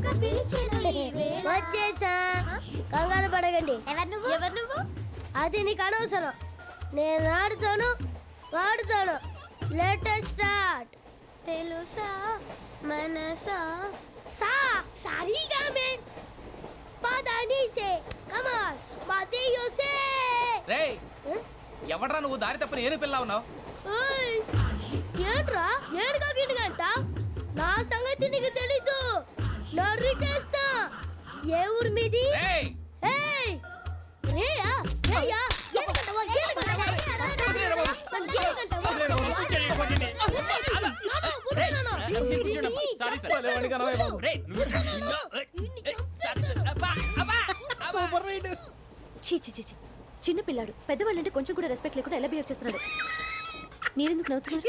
పిలిచెను. వచ్చేసా? కంగారు పడకండి. ఎవరు నువ్వు? ఎవరు నువ్వు? అది నీకు అనవసరం. నేను ఆడుతాను వాడుతాను. లేటెస్ట్ స్టార్ట్ తెలుసా? మనసా? సా సారీగా మెన్ పదనీసే కమాన్ మతియోసే రేయ్ ఎవడ్రా నువ్వు? దారి తప్పని ఏను పిల్ల ఉన్నావు. ఏంట్రా? ఏడుగా గిడుగంట? నా సంగతి నీకు తెలీదు. నరికేస్తా ఏ ఊరు మీది. చిన్న పిల్లాడు పెద్దవాళ్ళంటే కొంచెం కూడా రెస్పెక్ట్ లేకుండా ఎలా బిహేవ్ చేస్తున్నాడు మీరెందుకు నవ్వుతున్నారు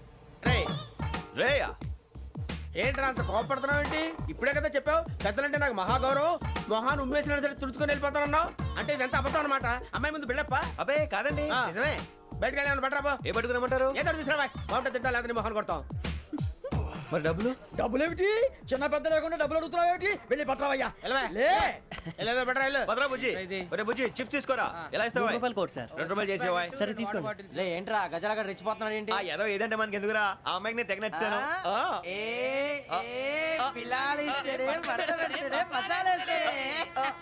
రేయ్, ఏంట్రా అంత కోపడుతున్నావు ఏంటి? ఇప్పుడే కదా చెప్పావు పెద్దలంటే నాకు మహాగౌరవం. మొహాన్ని ఉమ్మేసిన సరే తుడుచుకొని వెళ్ళిపోతానన్నావు. అంటే ఇదంతా అబద్ధం అనమాట అమ్మాయి ముందు బిళ్ళప్ప అబ్బే కాదండి. నిజమే. బయటకు వెళ్ళి బట్రాబో ఏ పట్టుకురమ్మంటారు ఏదో తీసుకురావా బాగుంటుంది తింటా లేదా నీ మొహాన్ని కొడతాం. మరి డబ్బులు? డబ్బులు ఏమిటి చిన్న పెద్ద లేకుండా డబ్బులు అడుగుతున్నావు ఏమిటి వెళ్ళి పట్టరావయ్యా? లే. బట్రా వెళ్ళు. భద్రా బుజ్జి. ఒరే బుజ్జి చిప్స్ తీసుకోరా? ఎలా ఇస్తావా రూపాయలు కోట్ సార్. రెండు రూపాయలు చేసేవా సరే తీసుకోండి. లే ఏంట్రా గజాలగడ రెచ్చిపోతున్నాడు ఏంటి? ఆ ఏదో ఏదంటే మనకి ఎందుకురా ఆ అమ్మాయికి నేను తెగ నచ్చాను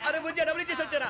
అరే బుజ్జి డబ్బులు ఇచ్చేసి వచ్చారా?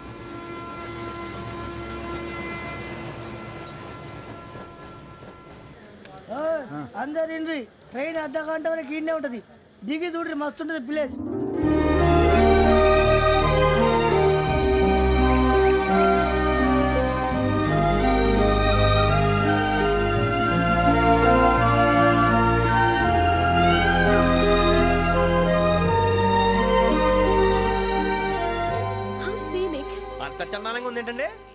అందరు ఇండ్రి ట్రైన్ అర్ధ గంట వరకు ఇండే ఉంటది. దిగి చూడ్రి మస్తు ఉంటది ప్లేస్. అంత చందానంగా ఉంది ఏంటండి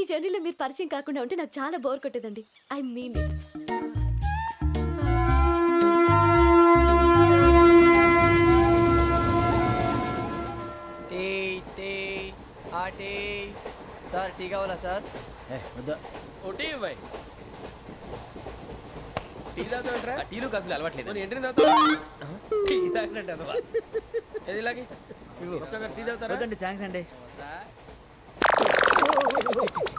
ఈ జర్నీలో మీరు పరిచయం కాకుండా ఉంటే నాకు చాలా bore కొట్టేదండి. I mean it tea tea ah tea. Sir tea కావాలా సార్? ఏ, వద్దా. ఒకటి ఇవ్వాయి టీ తాగుతాంట్రా టీలు కాఫీలు అలవాట్లేదు. మరి ఎంట్రీ తాగుతావా? టీ తాగినట్టు అదవా. ఏది ఇలాగే? టీ తాగుతారా? వద్దండి థ్యాంక్స్ అండి.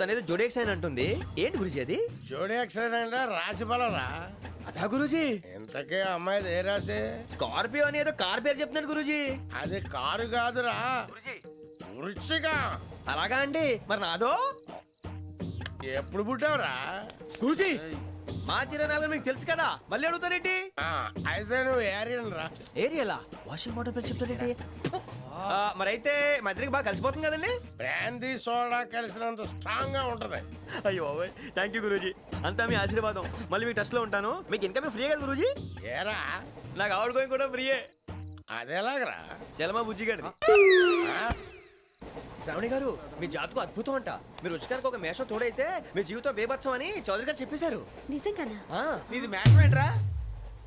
తనేదో జోడేక్స్ అని అంటుంది. ఏంటి గురుజీ అది? జోడి యాక్సిడెంట్ రాసి రా అదా గురుజీ? ఇంతకే అమ్మాయి ఏ రాసి స్కార్పియో అని ఏదో కార్ పేరు చెప్తున్నాడు గురుజీ. అది కారు కాదురా. వృచ్చిక. అలాగా అండి మరి నాదో? ఎప్పుడు పుట్టావురా? గురుజీ మా చిరనాలు మీకు తెలుసు కదా. మళ్ళీ అడుగుతారేంటి? ఆ, అయితే నువ్వు ఏరియన్ రా ఏరియాలా? వాషింగ్ వాటర్ పేరు చెప్తారేంటి? ఆ, మరైతే మా ఇద్దరికి బాగా కలిసిపోతుంది కదండి? బ్రాందీ సోడా కలిసినంత స్ట్రాంగ్గా ఉంటది. అయ్యో థ్యాంక్ యూ గురూజీ. అంతా మీ ఆశీర్వాదం. మళ్ళీ మీకు టచ్లో ఉంటాను. మీకు ఇన్కమ్ ఫ్రీ కదా గురూజీ? ఏరా? నాకు ఆవిడ గోయింగ్ కూడా ఫ్రీయే అదెలాగరా చలమా బుజ్జి గారిది. ఆ? శ్రావణి గారు మీ జాతకు అద్భుతం అంట. మీరు రుచికారికి ఒక మేషం తోడైతే మీ జీవితం బేబత్సం అని చౌదరి గారు చెప్పేశారు. నిజంగానా? ఆ, నీది మ్యాటర్ ఏంట్రా?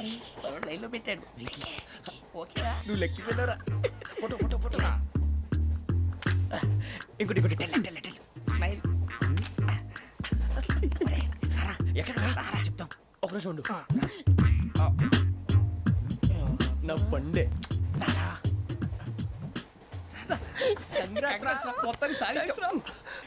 లైన్లో పెట్టాడు నువ్వు లెక్కి వెళ్ళరా? Photo photo photo. ఇంకోటి ఇంకోటి టెల్ టెల్ టెల్. స్మైల్. ఎక్కడ రా? చెప్తాం. ఒక నిమిషం ఉండు. నా పండే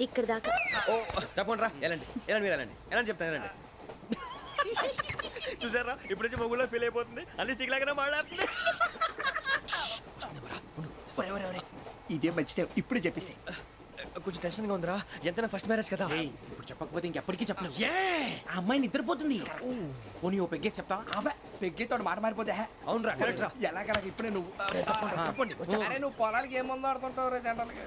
ఇక్కడ దాకా. ఓ తప్పకుండా రా. వెళ్ళండి. వెళ్ళండి మీరు వెళ్ళండి. వెళ్ళండి చెప్తాను వెళ్ళండి. చూసారా? ఇప్పుడు నుంచి మొగుల్లో ఫీల్ అయిపోతుంది. అన్ని సిగ్లాగానే మాట్లాడుతుంది. ఇదే మంచి టైం ఇప్పుడు చెప్పేసి. కొంచెం టెన్షన్గా ఉందిరా. ఎంతైనా ఫస్ట్ మ్యారేజ్ కదా. ఇప్పుడు చెప్పకపోతే ఇంకెప్పటికీ చెప్పలేవు. ఆ అమ్మాయి నిద్రపోతుంది. పోనీ ఓ పెగ్గేసి చెప్తా అబ్బా పెగ్గేతో మాట మారిపోతే హే. అవునరా కరెక్ట్ రా. ఎలాగలా ఇప్పుడే నువ్వు? అరే నువ్వు పొలాలకి ఏం ముందు ఆడుతుంటావు రే జనరల్గా?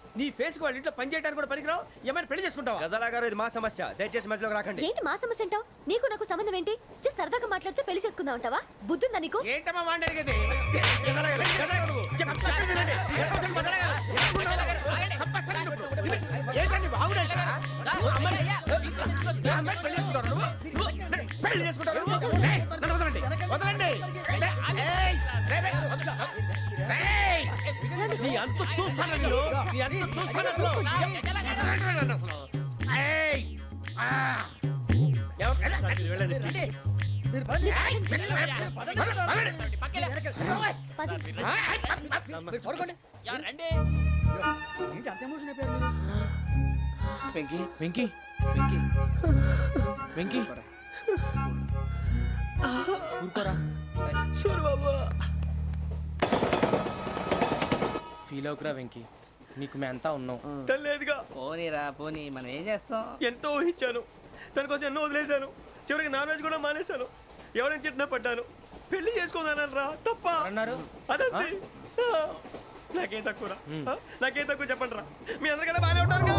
నీ ఫేస్కి వాళ్ళ ఇంట్లో పని చేయడానికి కూడా పనికిరావు? ఏమైనా పెళ్ళి చేసుకుంటావా? గజాలా గారు ఇది మా సమస్య. దయచేసి మధ్యలోకి రాకండి. ఏంటి మా సమస్య అంటావు? నీకు నాకు సంబంధం ఏంటి? జస్ట్ సరదాగా మాట్లాడితే పెళ్ళి చేసుకుందాం అంటావా? బుద్ధుందా నీకు? ఏంటమ్మా వాడిని అడిగేది? గజాలా గారు, గజాలా గారు, చెప్పండి, వినండి. ఏంటండి బాగుడంట పెళ్ళి చేసుకుంటారు నువ్వు నువ్వు? పెళ్ళి చేసుకుంటారు నువ్వు? ఏయ్, నన్ను వదలండి. వదలండి. ఏయ్, రేయ్, రేయ్, వదలు. రేయ్, నీ అంత చూస్తాను నేను? నీ అంత చూస్తాను? వెంకీ. వెంకీ. వెంకీ. వెంకీ. ఊరుకోరా. సూరి ఫీల్ అవుకురా వెంకీ. నీకు మేమంతా ఉన్నాం. తెలియదుగా పోనీరా పోనీ మనం ఏం చేస్తాం? ఎంతో ఊహించాను. దానికోసం ఎన్నో వదిలేశాను. చివరికి నాన్ వెజ్ కూడా మానేశాను. ఎవరైనా తిట్టినా పడ్డాను. పెళ్ళి చేసుకున్నానని రా తప్ప. అన్నారు అదంతే. ఆ. నాకేం తక్కువ నాకేం తక్కువ చెప్పండి రా. మీ అందరికన్నా బాగానే ఉంటారుగా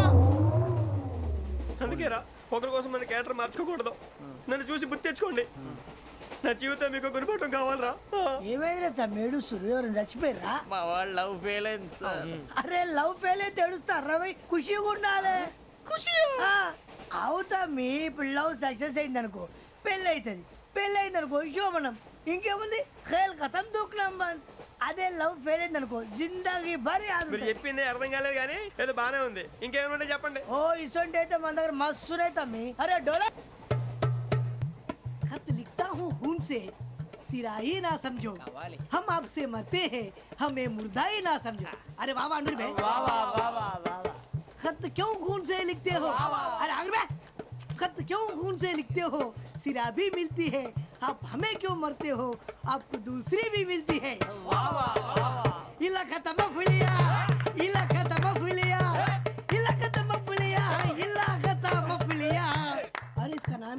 అందుకే రా ఒకరి కోసం మన క్యారెక్టర్ మార్చుకోకూడదు. నన్ను చూసి గుర్తు తెచ్చుకోండి. నా జీవితం మీకు గుణపాఠం కావాలరా? ఏమైనా తమ్మేడు సురవరం చచ్చిపోయిరా మా వాళ్ళు లవ్ ఫెయిల్ అయింది అరే లవ్ ఫెయిల్ అయితే తెడుస్తారా భయ్. ఖుషిగా ఉండాలి. ఖుషి అవుతా మీ ఇప్పుడు లవ్ సక్సెస్ అయింది అనుకో పెళ్ళి అవుతుంది పెళ్ళి అయింది అనుకో శోభనం. ఇంకేముంది? ఖేల్ కథం దూకునాం అదే లవ్ ఫెయిల్ అయింది అనుకో జిందాగీ భారీ ఆదు చెప్పింది అర్థం కాలేదు కానీ ఏదో బానే ఉంది. ఇంకేమంటే చెప్పండి. ఓ ఇసొంటి అయితే మన దగ్గర మస్తు అరే డోలా. ఖత్ లిక్తా హూ. खून से सिरा ही ना समझो। हम आपसे मरते हैं हमें मुर्दा ही ना समझो। अरे वाह वाह अनुर भाई। वाह वाह वाह वाह वाह खत क्यों खून से लिखते हो? अरे अनुर भाई खत क्यों खून से लिखते हो? सिरा भी मिलती है आप हमें क्यों मरते हो? आपको दूसरी भी मिलती है। वाह वाह इला खत्म फुलिया इला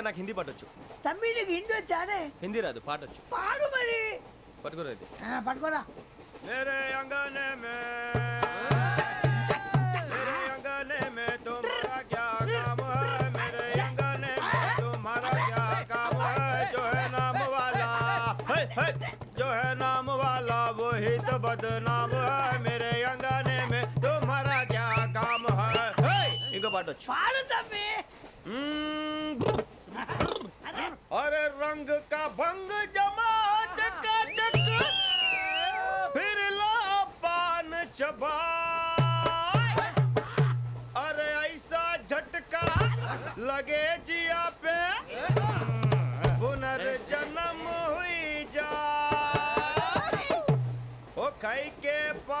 నాగరాజు గారు నాకు హిందీ పాటొచ్చు తమ్మి నీకు హిందీ వచ్చానే హిందీ రాదు పాటొచ్చు పాడు మరి పట్టుకోలేదు ఆ, పట్టుకోరా मेरे अंगने में मेरे अंगने में तुम्हारा क्या काम है मेरे अंगने में तुम्हारा क्या काम है जो है नाम वाला है, है, जो है नाम वाला वही तो बदनाम है मेरे अंगने में तुम्हारा क्या काम है है, इनको बाटो పాడు తమ్మి अरे रंग का भंग जमा चकाचक, फिर ला पान चबा अरे ऐसा झटका लगे जिया पे, पुनर्जन्म हुई जा on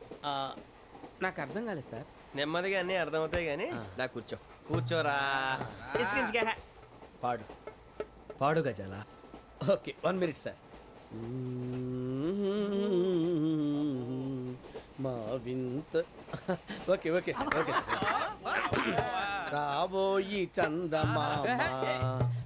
నాకు అర్థం కాలేదు సార్. నెమ్మదిగా అన్నీ అర్థమవుతాయి కానీ దా కూర్చో. కూర్చోరా. పాడు. పాడు గజాల? Okay one minute sir. మా వింత okay okay sir okay sir రాబోయి చందమామ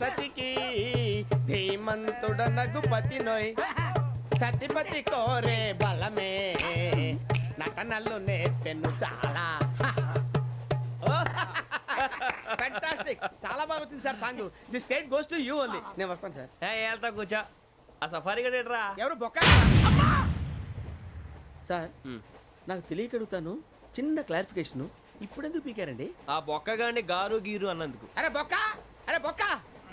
సతికి ధీమంతుడనగు పతి నోయ్ సతిపతి కోరే బలమే నటనలు నేర్పెను చాలా. ఫ్యాంటాస్టిక్ చాలా బాగా వచ్చింది sir song. The state goes to you only. నేను వస్తాను సార్. వెళ్తా కూర్చో. ఆ సఫారీ గడేట్రా ఎవరు బొక్క? సార్ నాకు తెలియక అడుగుతాను చిన్న క్లారిఫికేషన్. ఇప్పుడు ఎందుకు పీకారండి? ఆ బొక్కగాండి గారు గీరు అన్నందుకు. అరే బొక్క! అరే బొక్క!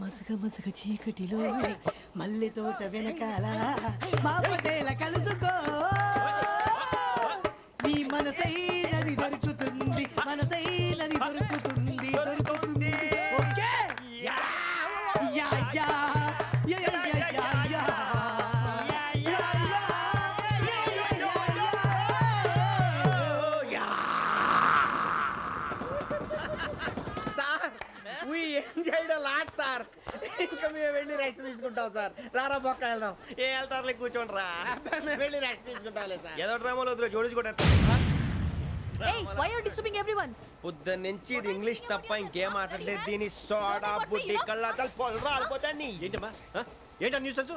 మసగ మసగ చీకటిలో మల్లె తోట వెనకాల మాపతేల కలుసుకో. నీ మనసైనది దొరుకుతుంది మనసైనది దొరుకుతుంది. మేము వెళ్ళి రెస్ట్ తీసుకుంటాం సార్. రారా బొక్క వెళ్దాం. ఏ వెళ్తారులే కూర్చోండి రా. మేము వెళ్ళి రెస్ట్ తీసుకుంటాంలే సార్. ఏదో డ్రామాలో వద్దు జోడించుకుంటా Hey, why are you disturbing everyone? పొద్దున్న నుంచి ఇది ఇంగ్లీష్ తప్ప ఇంకేం మాట్లాడలేదు. దీని సోడా బుడ్డి కళ్ళాతలు పొలరా రాలిపోతా నీ ఏంటమ్మా? ఏంటా న్యూస్ వచ్చు?